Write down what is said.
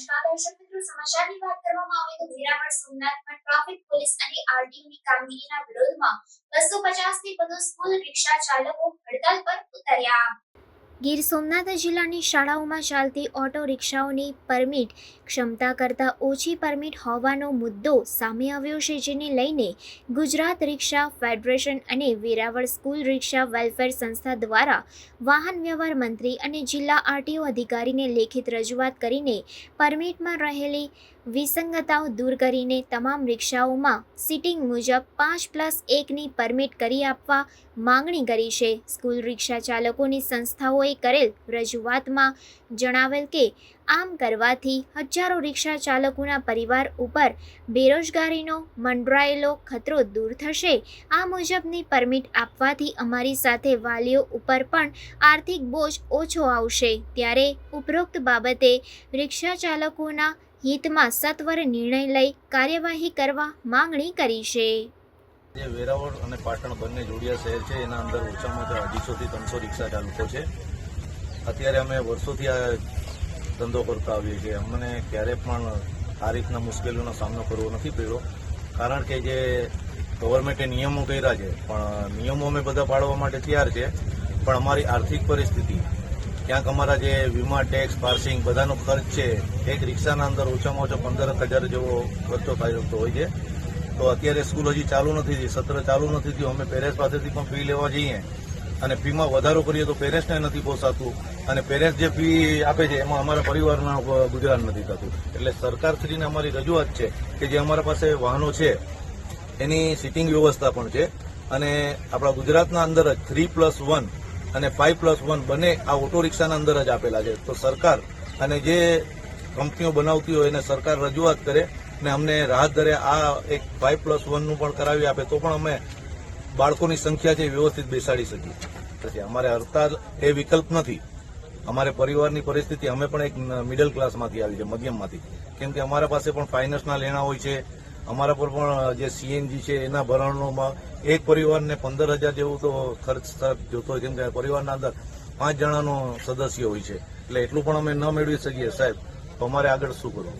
નમસ્કાર દર્શક મિત્રો, સમાચારની વાત કરવામાં આવે તો વેરાવળ સોમનાથમાં ટ્રાફિક પોલીસ અને આરટીઓની કામગીરીના વિરોધમાં બસો પચાસથી વધુ સ્કૂલ રિક્ષા ચાલકો હડતાલ પર ઉતર્યા. ગીર સોમનાથ જિલ્લાની શાળાઓમાં ચાલતી ઓટો રિક્ષાઓની પરમિટ ક્ષમતા કરતાં ઓછી પરમિટ હોવાનો મુદ્દો સામે આવ્યો છે, જેને લઈને ગુજરાત રિક્ષા ફેડરેશન અને વેરાવળ સ્કૂલ રિક્ષા વેલફેર સંસ્થા દ્વારા વાહન વ્યવહાર મંત્રી અને જિલ્લા આરટીઓ અધિકારીને લેખિત રજૂઆત કરીને પરમિટમાં રહેલી વિસંગતાઓ દૂર કરીને તમામ રિક્ષાઓમાં સિટિંગ મુજબ પાંચ પ્લસ એકની પરમિટ કરી આપવા માંગણી કરી છે. સ્કૂલ રિક્ષા ચાલકોની સંસ્થાઓએ કરેલ રજૂઆતમાં જણાવેલ કે આમ કરવાથી હજારો રિક્ષા ચાલકોના પરિવાર ઉપર બેરોજગારીનો મંડરાયેલો ખતરો દૂર થશે. આ મુજબની પરમિટ આપવાથી અમારી સાથે વાલીઓ ઉપર પણ આર્થિક બોજ ઓછો આવશે. ત્યારે ઉપરોક્ત બાબતે રિક્ષા ચાલકોના હિતમાં સત્વરે નિર્ણય લઈ કાર્યવાહી કરવા માંગણી કરી છે. વેરાવળ અને પાટણ બંને જોડિયા શહેર છે, એના અંદર ઓછામાં ઓછા અઢીસોથી ત્રણસો રિક્ષા ચાલકો છે. અત્યારે અમે વર્ષોથી આ ધંધો કરતા આવીએ છીએ. અમને ક્યારે પણ આ રીતના મુશ્કેલીઓનો સામનો કરવો નથી પડ્યો. કારણ કે જે ગવર્મેન્ટે નિયમો કર્યા છે, પણ નિયમો અમે બધા પાડવા માટે તૈયાર છે. પણ અમારી આર્થિક પરિસ્થિતિ, ક્યાંક અમારા જે વીમા ટેક્સ પાર્સિંગ બધાનો ખર્ચ છે, એક રિક્ષાના અંદર ઓછામાં ઓછો પંદર હજાર જેવો ખર્ચો થઈ શકતો હોય છે. તો અત્યારે સ્કૂલ હજી ચાલુ નથી થઈ સત્ર ચાલુ નથી થયું. અમે પેરેન્ટ્સ પાસેથી પણ ફી લેવા જઈએ. અને ફીમાં વધારો કરીએ તો પેરેન્ટ્સને નથી પોસાતું અને પેરેન્ટ્સ જે ફી આપે છે, એમાં અમારા પરિવારના ગુજરાન નથી થતું. એટલે સરકારશ્રીને અમારી રજૂઆત છે કે જે અમારા પાસે વાહનો છે, એની સિટિંગ વ્યવસ્થા પણ છે અને આપણા ગુજરાતના અંદર જ થ્રી પ્લસ વન અને ફાઇવ પ્લસ વન બંને આ ઓટો રિક્ષાના અંદર જ આપેલા છે. તો સરકાર અને જે કંપનીઓ બનાવતી હોય એને સરકાર રજૂઆત કરે ને અમને રાહત દરે આ એક ફાઇવ પ્લસ વનનું પણ કરાવી આપે તો પણ અમે બાળકોની સંખ્યા છે વ્યવસ્થિત બેસાડી શકીએ. પછી અમારે હડતાલ એ વિકલ્પ નથી. અમારે પરિવારની પરિસ્થિતિ અમે પણ એક મિડલ ક્લાસમાંથી આવી છે મધ્યમમાંથી કેમ કે અમારા પાસે પણ ફાઇનાન્સના લેણા હોય છે. અમારા પર પણ જે સીએનજી છે, એના ભરણોમાં એક પરિવારને પંદર હજાર જેવું તો ખર્ચ જોતો હોય. કેમ કે પરિવારના અંદર પાંચ જણાનો સદસ્ય હોય છે. એટલે એટલું પણ અમે ન મેળવી શકીએ. સાહેબ, તો અમારે આગળ શું કરવું?